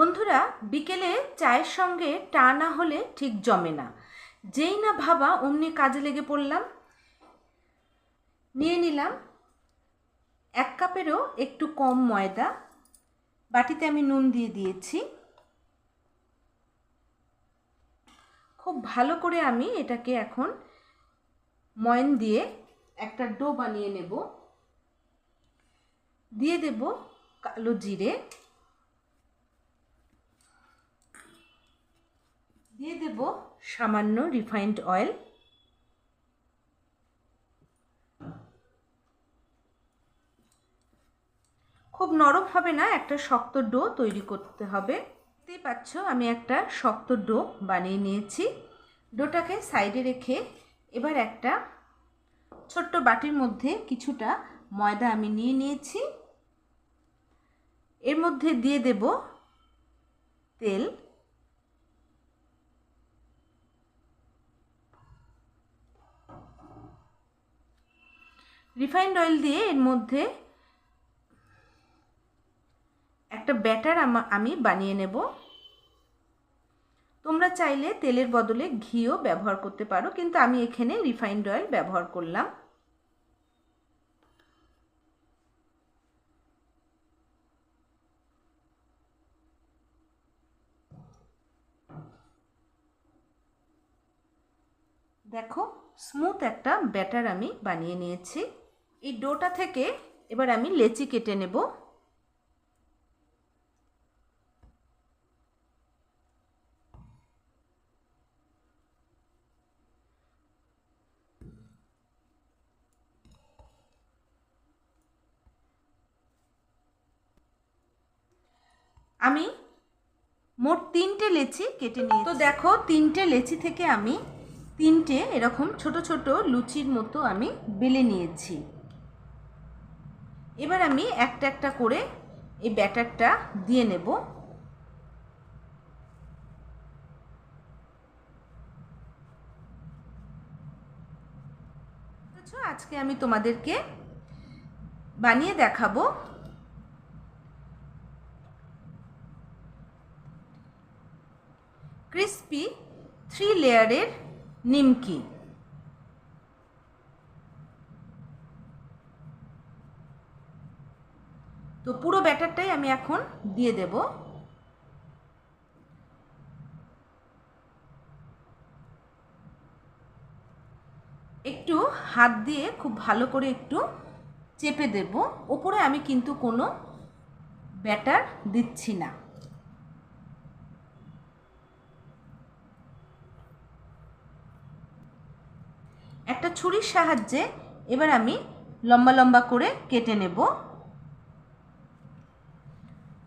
বন্ধুরা, বিকেলে চায়ের সঙ্গে টা না হলে ঠিক জমে না। যেই না ভাবা, অমনি কাজে লেগে পড়লাম। নিয়ে নিলাম এক কাপেরও একটু কম ময়দা। বাটিতে আমি নুন দিয়ে দিয়েছি। খুব ভালো করে আমি এটাকে এখন ময়ন দিয়ে একটা ডো বানিয়ে নেব। দিয়ে দেব কালো জিরে। দিয়ে দেব সামান্য রিফাইন্ড অয়েল। খুব নরম হবে না, একটা শক্ত ডো তৈরি করতে হবে। দেখতেই পাচ্ছ, আমি একটা শক্ত ডো বানিয়ে নিয়েছি। ডোটাকে সাইডে রেখে এবার একটা ছোট্ট বাটির মধ্যে কিছুটা ময়দা আমি নিয়ে নিয়েছি। এর মধ্যে দিয়ে দেব তেল। রিফাইন্ড অয়েল দিয়ে এর মধ্যে একটা ব্যাটার আমি বানিয়ে নেব। তোমরা চাইলে তেলের বদলে ঘিও ব্যবহার করতে পারো, কিন্তু আমি এখানে রিফাইন্ড অয়েল ব্যবহার করলাম। দেখো স্মুথ একটা ব্যাটার আমি বানিয়ে নিয়েছি। এই ডোটা থেকে এবার আমি লেচি কেটে নেব। আমি মোট তিনটে লেচি কেটে নিই তো দেখো, তিনটে লেচি থেকে আমি তিনটে এরকম ছোট ছোট লুচির মতো আমি বেলে নিয়েছি। এবার আমি একটা একটা করে এই ব্যাটারটা দিয়ে নেব। আজকে আমি তোমাদেরকে বানিয়ে দেখাবো। ক্রিস্পি থ্রি লেয়ারের নিমকি। তো পুরো ব্যাটারটাই আমি এখন দিয়ে দেব। একটু হাত দিয়ে খুব ভালো করে একটু চেপে দেব। ওপরে আমি কিন্তু কোনো ব্যাটার দিচ্ছি না। একটা ছুরির সাহায্যে এবার আমি লম্বা লম্বা করে কেটে নেব।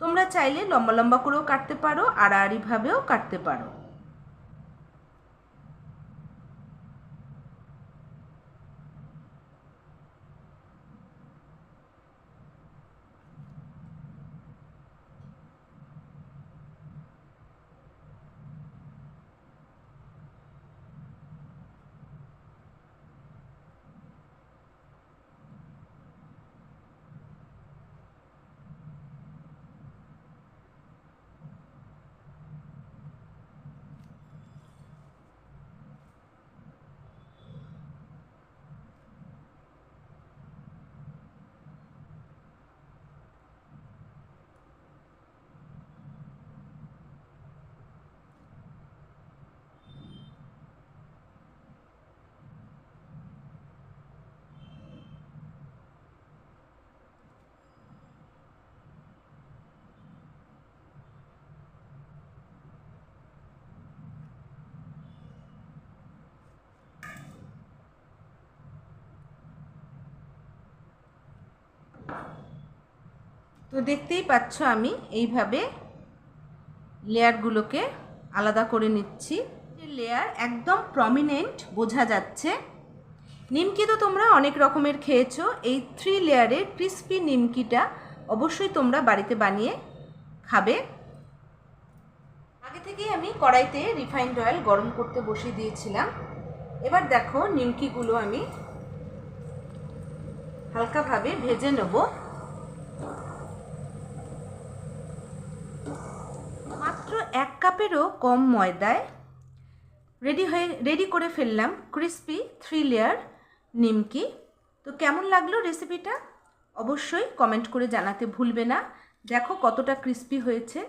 তোমরা চাইলে লম্বা লম্বা করেও কাটতে পারো আড়াআড়িভাবেও কাটতে পারো। তো দেখতেই পাচ্ছ আমি এইভাবে লেয়ারগুলোকে আলাদা করে নিচ্ছি। লেয়ার একদম প্রমিনেন্ট বোঝা যাচ্ছে। নিমকি তো তোমরা অনেক রকমের খেয়েছো। এই থ্রি লেয়ারের ক্রিস্পি নিমকিটা অবশ্যই তোমরা বাড়িতে বানিয়ে খাবে। আগে থেকেই আমি কড়াইতে রিফাইন্ড অয়েল গরম করতে বসিয়ে দিয়েছিলাম। এবার দেখো নিমকিগুলো আমি হালকাভাবে ভেজে নেব। এক কাপেরও কম ময়দায় রেডি হয়ে, রেডি করে ফেললাম ক্রিস্পি থ্রি লেয়ার নিমকি। তো কেমন লাগল রেসিপিটা? অবশ্যই কমেন্ট করে জানাতে ভুলবে না। দেখো কতটা ক্রিস্পি হয়েছে।